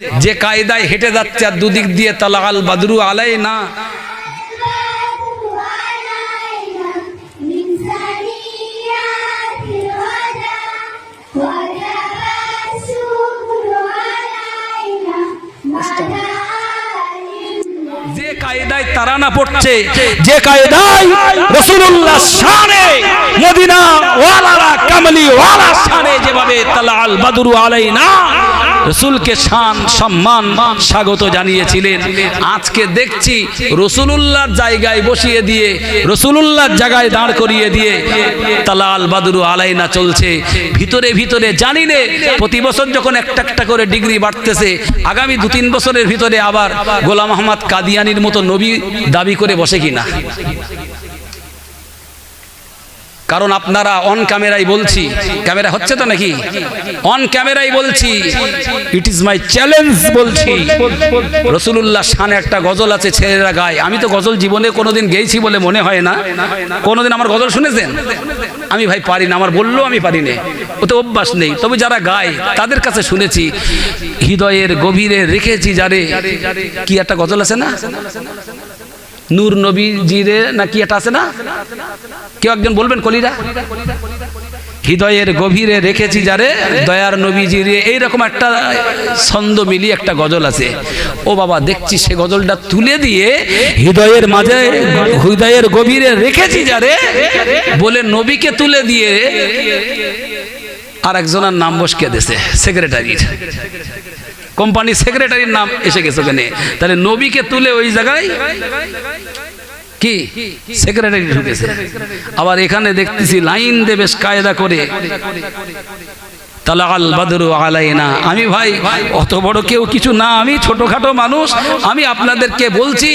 যে কায়দায় হেঁটে যাচ্ছে আর দুদিক দিয়ে তালা আল বাদরু আলাই না। তারা না পড়ছে, যে কায়দায় কামলি ওয়ালা যেভাবে তালাল বাদুরু আলাই না রসুলকে শান, সম্মান, স্বাগত জানিয়েছিলেন। আজকে দেখছি রসুলুল্লাহর জায়গায় বসিয়ে দিয়ে, রসুলুল্লাহর জায়গায় দাঁড় করিয়ে দিয়ে তালা আল বাদরু আলাইনা চলছে। ভিতরে ভিতরে জানি নে, প্রতি বছর যখন একটা একটা করে ডিগ্রি বাড়তেছে, আগামী দু তিন বছরের ভিতরে আবার গোলাম আহমদ কাদিয়ানির মতো নবী দাবি করে বসে কিনা? কারণ আপনারা অন ক্যামেরাই বলছি। ক্যামেরা হচ্ছে তো নাকি? অন ক্যামেরাই বলছি। ইট ইজ মাই চ্যালেঞ্জ বলছি। রসুলুল্লাহ শানে একটা গজল আছে, ছেলেরা গায়। আমি তো গজল জীবনে কোনোদিন গেয়েছি বলে মনে হয় না। কোনোদিন আমার গজল শুনেছেন? আমি ভাই পারি না, আমার বললেও আমি পারি না। ওতে অভ্যাস নেই। তবে যারা গায়, তাদের কাছে শুনেছি, হৃদয়ের গভীরে রেখেছি যারে। কি একটা গজল আছে না? নূর নবী জিরে না কি একটা আছে না? কেউ একজন বলবেন কলিরা? হৃদয়ের গভীরে রেখেছি যারে, দয়ার নবীজির এইরকম একটা ছন্দ মিলি একটা গজল আছে। ও বাবা, দেখছি সে গজলটা তুলে দিয়ে হৃদয়ের মাঝে, হৃদয়ের গভীরে রেখেছি যারে, বলে নবীকে তুলে দিয়ে আর একজনের নাম বসকে দিয়েছে সেক্রেটারির কোম্পানির সেক্রেটারির নাম এসে গেছে ওখানে। তাহলে নবীকে তুলে ওই জায়গায় কি? সেক্রেটারি ঢুকেছে। আবার এখানে দেখতেছি লাইন দে বেশ কায়দা করে। তালাল বাদরু আলাইনা। আমি ভাই, অত বড় কেউ কিছু না, আমি ছোটখাটো মানুষ। আমি আপনাদেরকে বলছি,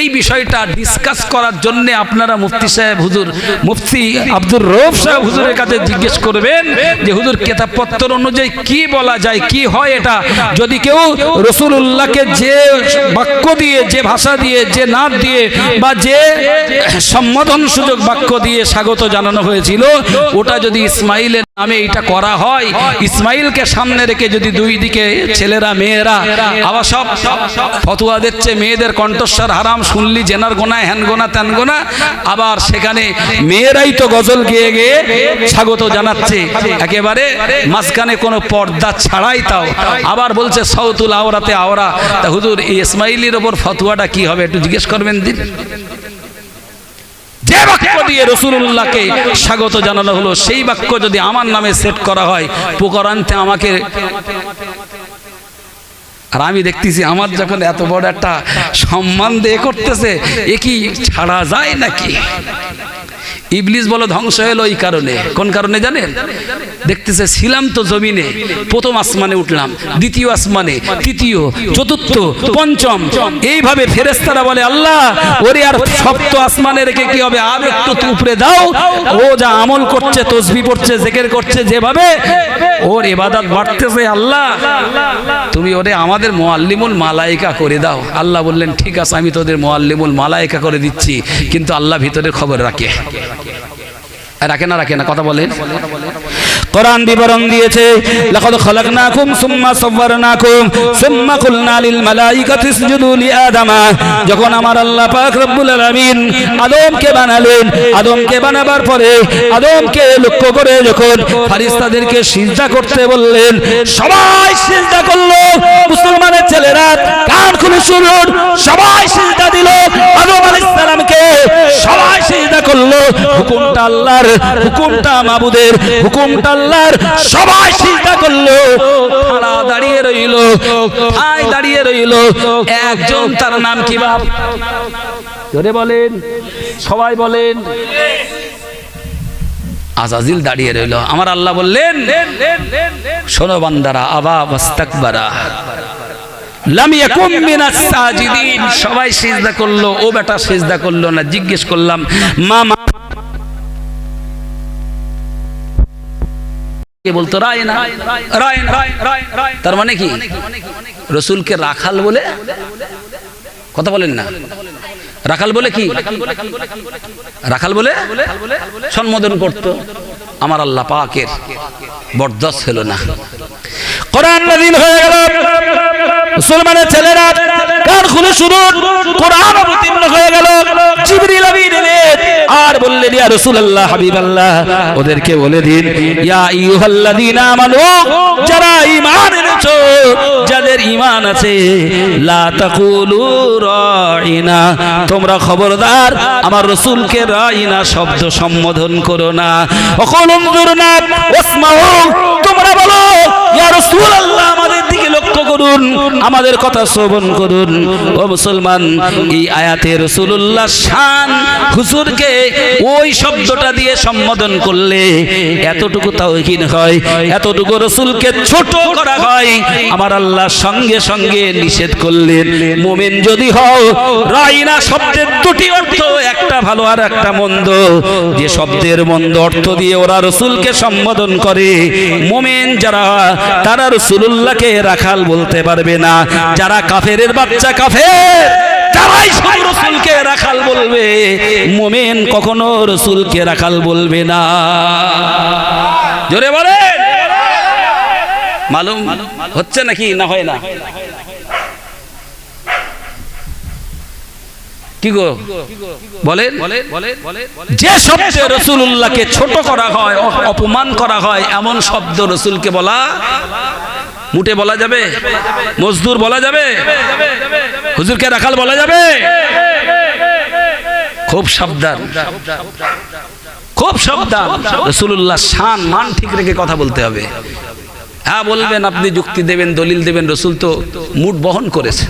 এই বিষয়টা ডিসকাস করার জন্য আপনারা মুফতি সাহেব হুজুর, মুফতি আব্দুর রৌফ সাহেব হুজুরের কাছে জিজ্ঞেস করবেন যে, হুজুর, কেতাবপত্র অনুযায়ী কি বলা যায়, কি হয় এটা? যদি কেউ রসুল্লাহকে যে বাক্য দিয়ে, যে ভাষা দিয়ে, যে নাদ দিয়ে বা যে সম্বোধন সুযোগ বাক্য দিয়ে স্বাগত জানানো হয়েছিল, ওটা যদি ইসমাইলের নামে এটা করা হয়। ইসমাইলকে সামনে রেখে যদি দুই দিকে ছেলেরা, মেয়েরা, আবার সব ফতুয়া দিচ্ছে মেয়েদের কণ্ঠস্বর হারাম, শুনলি জেনার গোনা হ্যান গোনা, ত্যান গোনা, আবার সেখানে মেয়েরাই তো গজল গেয়ে গিয়ে স্বাগত জানাচ্ছে। একেবারে মাঝখানে কোনো পর্দা ছাড়াই তাও। আবার বলছে সৌতুল আওরাতে আওরা। তা হুজুর, এই ইসমাইলির ওপর ফতুয়াটা কি হবে? একটু জিজ্ঞেস করবেন দিন। যে বাক্য দিয়ে রসুল্লাহকে স্বাগত জানানো হলো, সেই বাক্য যদি আমার নামে সেট করা হয় পুকরান্তে আমাকে আর আমি দেখতেছি আমার যখন এত বড় একটা সম্মান দিয়ে করতেছে, এ কি ছাড়া যায় নাকি? ইবলিস বলো ধ্বংস হলো এই কারণে। কোন কারণে জানেন? দেখতেছে ছিলাম তো জমিনে, প্রথম আসমানে উঠলাম, দ্বিতীয় আসমানে, তৃতীয়, চতুর্থ, পঞ্চম। এইভাবে ফেরেস্তারা বলে, আল্লাহ, ওরে আর সপ্ত আসমানে রেখে কি হবে? আর একটু উপরে দাও। ও যা আমল করছে, তসবি পড়ছে, জেকের করছে, যেভাবে ওর এবাদাত বাড়তেছে, আল্লাহ, তুমি ওরে আমাদের মোয়াল্লিমুল মালাইকা করে দাও। আল্লাহ বললেন, ঠিক আছে, আমি তোদের মোয়াল্লিমুল মালাইকা করে দিচ্ছি, কিন্তু আল্লাহ ভিতরে খবর রাখে। রাখে। না রাখে না কথা বলেন। কোরআন বিবরণ দিয়েছে লাকাদ খলাকনাকুম সুম্মা সাওয়ারনাকুম সুম্মা কুলনা লিল মালাইকাতি ইসজুদু লিআদামা যখন আমার আল্লাহ পাক রব্বুল আলামিন আদমকে বানালেন আদমকে বানাবার পরে আদমকে লক্ষ্য করে যখন ফেরেশতাদেরকে সিজদা করতে বললেন সবাই সিজদা করল। মুসলমানের ছেলেরা কান খুলে শুনুন সবাই সিজদা দিল। আদম আলাইহিস সালামকে হুকুমটা আল্লাহর, হুকুমটা মাবুদের, হুকুমটা আল্লাহর। সবাই সিজদা করল দাঁড়িয়ে রইল আয় দাঁড়িয়ে রইল, একজন তার নাম কি বাপ? জোরে বলেন, সবাই বলেন। আজাজিল দাঁড়িয়ে রইল। আমার আল্লাহ বললেন, শোনো বান্দারা, আবা বাস্তাকবারা সবাই সিজদা করল, ও বেটা সিজদা করল না, জিজ্ঞেস করলাম মা মা বলতো, রায় না, রায় তার মানে কি? রসুলকে রাখাল বলে কথা বলেন না। রাখাল বলে কি? রাখাল বলে সম্বোধন করত, আমার আল্লাহ পাকের বরদাস্ত হলো না। কোরআন হয়ে গেল। মুসলমানের ছেলেরা কান খুলে শুনুন, কোরআন অবতীর্ণ হয়ে গেল। জিবরিল আর বললেন, ইয়া রাসূলুল্লাহ, হাবিবাল্লাহ। ওদেরকে বলে দিন, ইয়া আইয়ুহাল্লাযীনা আমানু, যারা ঈমান এনেছো, যাদের ঈমান আছে, লা তাকুলু রাইনা। তোমরা খবরদার, আমার রাসূলকে রাইনা শব্দ সম্বোধন করো না। অকল উনজুরনা ওয়াসমাউ, তোমরা বলো আমাদের কথা শ্রবণ করুন। ও মুসলমান, এই আয়াতে রসুল্লাহ শান হুজুরকে ওই শব্দটা দিয়ে সম্বোধন করলে এতটুকু তাওহীন হয়, এতটুকু রসুলকে ছোট করা হয়। আমার আল্লাহ সঙ্গে সঙ্গে নিষেধ করলেন, মোমেন যদি হও, রাইনা শব্দের দুটি অর্থ, একটা ভালো আর একটা মন্দ। যে শব্দের মন্দ অর্থ দিয়ে ওরা রসুলকে সম্বোধন করে, মোমেন যারা, তারা রসুল্লাহকে রাখাল বলতে পারবে না। যারা কাফের বাচ্চা কাফের তারাই রসুলকে রাখাল বলবে, মোমেন কখনো রসুলকে রাখাল বলবে না। জোরে বলে মালুম হচ্ছে নাকি? না হয় না? কি গো? যে শব্দে রসুল্লাহকে ছোট করা হয় অপমান করা হয়, এমন শব্দ রসুলকে বলা মুটে বলা যাবে? মজদুর বলা যাবে? হুজুরকে রাখাল বলা যাবে? খুব সাবধান। খুব সাবধান। রসুল্লাহ শান, মান ঠিক রেখে কথা বলতে হবে। হ্যাঁ বলবেন আপনি, যুক্তি দেবেন, দলিল দেবেন, রসুল তো মুঠ বহন করেছে।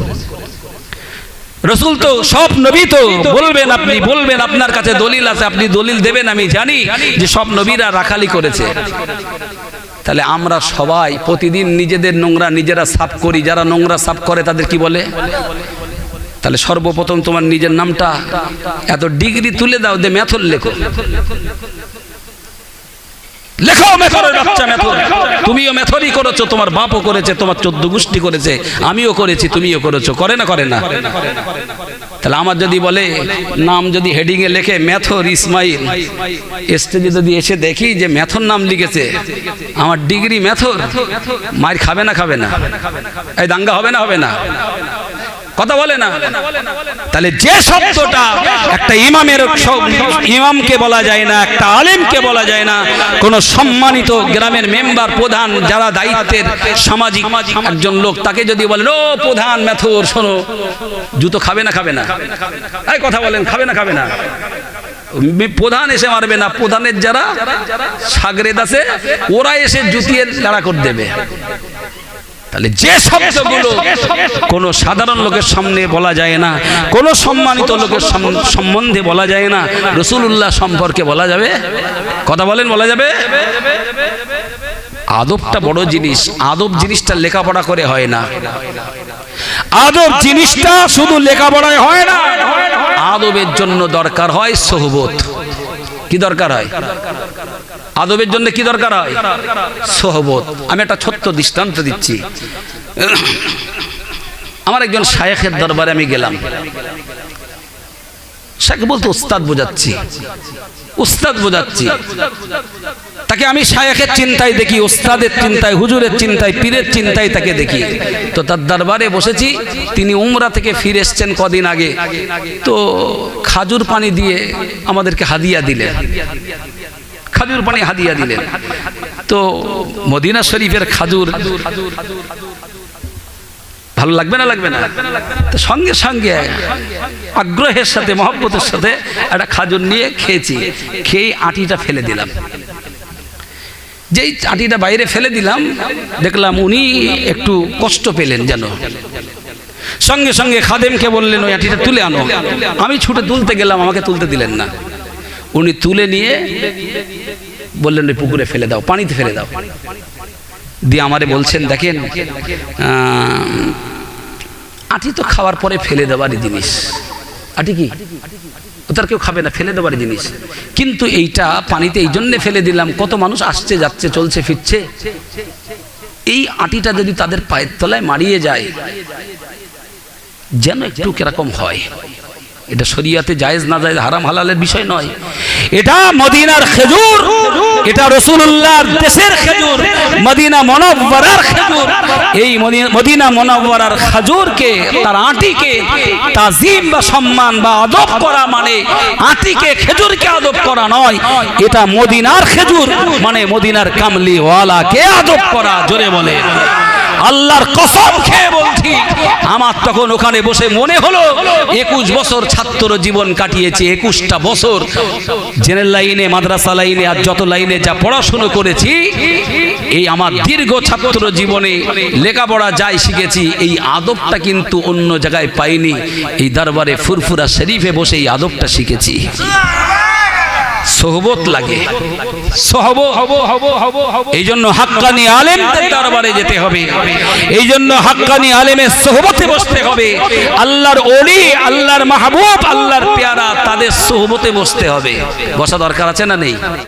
রসুল তো সব নবী তো। বলবেন আপনি, বলবেন আপনার কাছে দলিল আছে, আপনি দলিল দেবেন, আমি জানি যে সব নবীরা রাখালি করেছে। তাহলে আমরা সবাই প্রতিদিন নিজেদের নোংরা, নিজেরা সাফ করি, যারা নোংরা সাফ করে তাদের কি বলে? তাহলে সর্বপ্রথম তোমার নিজের নামটা এত ডিগ্রি তুলে দাও দে মেথর লেখো। লেখো মেথরের বাচ্চা মেথর। তুমিও মেথরই করেছ তোমার বাপও করেছে তোমার চোদ্দ গোষ্ঠী করেছে আমিও করেছি তুমিও করেছ করে না করে না। তাহলে আমার যদি বলে নাম যদি হেডিং এ লেখে মেথর ইসমাইল। স্টেজে যদি এসে দেখি যে মেথর নাম লিখেছে আমার ডিগ্রি মেথর মায়ের খাবে না খাবে না। এই দাঙ্গা হবে না হবে না। কথা বলে না। তাহলে যে শব্দটা একটা ইমামের ইমামকে বলা যায় না, একটা আলেমকে বলা যায় না, কোন সম্মানিত গ্রামের মেম্বার, প্রধান যারা দায়িত্বের সামাজিক একজন লোক, তাকে যদি বলেন, ও প্রধান মেথর শোনো, জুতো খাবে না খাবে না। কথা বলেন, খাবে না খাবে না। প্রধান এসে মারবে না, প্রধানের যারা সাগরেদ আছে, ওরা এসে জুতিয়ে লাড়া করে দেবে। তাহলে যে শব্দগুলো কোন সাধারণ লোকের সামনে বলা যায় না কোন সম্মানিত লোকের সম্বন্ধে বলা যায় না রসুল্লাহ সম্পর্কে বলা যাবে? কথা বলেন বলা যাবে? আদবটা বড় জিনিস আদব জিনিসটা লেখাপড়া করে হয় না। আদব জিনিসটা শুধু লেখাপড়ায় হয় না আদবের জন্য দরকার হয় সোহবত। কি দরকার হয়? আদবের জন্য কি দরকার হয়? সোহবত। আমি একটা ছোট্ট দৃষ্টান্ত দিচ্ছি। আমার একজন শায়েখের দরবারে আমি গেলাম। শায়েখ বলতো, উস্তাদ বোঝাচ্ছি। উস্তাদ বোঝাচ্ছি। তাকে আমি শায়েখের চিন্তায় দেখি ওস্তাদের চিন্তায়, হুজুরের চিন্তায়, পীরের চিন্তায় তাকে দেখি। তো তার দরবারে বসেছি। তিনি উমরা থেকে ফিরে এসছেন কদিন আগে। তো খাজুর পানি দিয়ে আমাদেরকে হাদিয়া দিলেন। খাজুর পানি হাদিয়া দিলেন। তো মদিনা শরীফের খাজুর ভালো লাগবে না লাগবে না? তো সঙ্গে সঙ্গে আগ্রহের সাথে, মহব্বতের সাথে একটা খাজুর নিয়ে খেয়েছি। খেয়ে আটিটা ফেলে দিলাম। যেই আটিটা বাইরে ফেলে দিলাম, দেখলাম উনি একটু কষ্ট পেলেন যেন। সঙ্গে সঙ্গে খাদেমকে বললেন, ওই আটিটা তুলে আনো। আমি ছুটে তুলতে গেলাম, আমাকে তুলতে দিলেন না। উনি তুলে নিয়ে বললেন, ওই পুকুরে ফেলে দাও, পানিতে ফেলে দাও। দিয়ে আমারে বলছেন, দেখেন আটি তো খাওয়ার পরে ফেলে দেওয়ারই জিনিস। আটি কি? তার কেউ খাবে না, ফেলে দেওয়ার জিনিস। কিন্তু এইটা পানিতে এই জন্যে ফেলে দিলাম, কত মানুষ আসছে, যাচ্ছে, চলছে, ফিরছে। এই আটিটা যদি তাদের পায়ের তলায় মারিয়ে যায়, যেন একটু কীরকম হয়। এটা শরিয়াতে জায়েজ না জায়েজ, হারাম হালালের বিষয় নয়। এটা মদিনার খেজুর, এটা রসুল্লাহর দেশের খেজুর, মদিনা মনব্বরার খেজুর। এই মদি- মদিনা মনাওয়ারার খাজুরকে, তার আটিকে তাজিম বা সম্মান বা আদব করা মানে আটিকে খেজুরকে আদব করা নয়। এটা মদিনার খেজুর মানে মদিনার কামলিওয়ালাকে আদব করা, জোরে বলে। আল্লাহর কসম খেয়ে বলছি, আমার তখন ওখানে বসে মনে হলো, একুশ বছর ছাত্র জীবন কাটিয়েছি, একুশটা বছর। জেনারেল লাইনে, মাদ্রাসা লাইনে, আর যত লাইনে যা পড়াশুনো করেছি, এই আমার দীর্ঘ ছাত্র জীবনে লেখাপড়া যাই শিখেছি, এই আদবটা কিন্তু অন্য জায়গায় পাইনি। এই দরবারে ফুরফুরা শরীফে বসে এই আদবটা শিখেছি। সোহবত লাগে। এই জন্য হাক্কানি আলেমদের দরবারে যেতে হবে। এই জন্য হাক্কানি আলেমের সোহবতে বসতে হবে। আল্লাহর ওলি, আল্লাহর মাহবুব, আল্লাহর পেয়ারা তাদের সোহবতে বসতে হবে। বসা দরকার আছে না নেই?